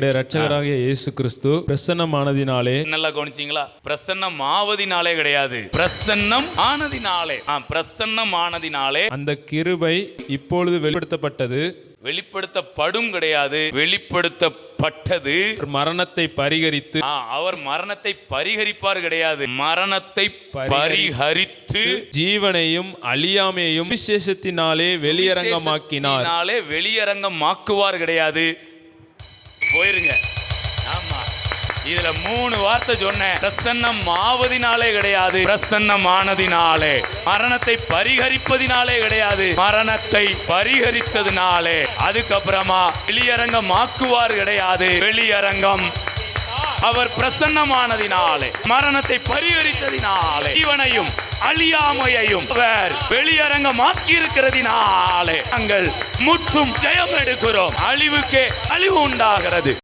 நம்முடைய இரட்சகராகிய இயேசு கிறிஸ்து பிரசன்னமானதினாலே நல்லா கவனிச்சீங்களா? பிரசன்னம் ஆவதினாலே கிடையாது. பிரசன்னம் ஆனதினாலே பிரசன்னம் ஆனதினாலே அந்த கிருபை இப்பொழுது வெளிப்படுத்தப்பட்டது. வெளிப்படுத்தப்படும் கிடையாது. வெளிப்படுத்தப்பட்டது. மரணத்தை பரிகரித்து அவர் மரணத்தை பரிகரிப்பார் கிடையாது. மரணத்தை பரிகரித்து ஜீவனையும் அழியாமையும் விசேஷத்தினாலே வெளியரங்கமாக்கினார். வெளியரங்கமாக்குவார் கிடையாது. போயிருங்க. ஆமா. இதுல மூணு வார்த்தை சொன்னேன். பிரசன்னம் ஆவதினாலே கிடையாது பிரசன்னம் ஆனதினாலே. மரணத்தை பரிகரிப்பதினாலே கிடையாது மரணத்தை பரிகரித்ததினாலே. அதுக்கப்புறமா வெளியரங்கம் ஆக்குவார் கிடையாது வெளியரங்கம் அவர் பிரசன்னமானதினாலே மரணத்தை பரிகரித்ததினாலே இவனையும் அழியாமையையும் அவர் வெளியரங்கமாக்கி இருக்கிறதினாலே நாங்கள் முற்றும் ஜெயம் எடுக்கிறோம் அழிவுக்கே அழிவு உண்டாகிறது.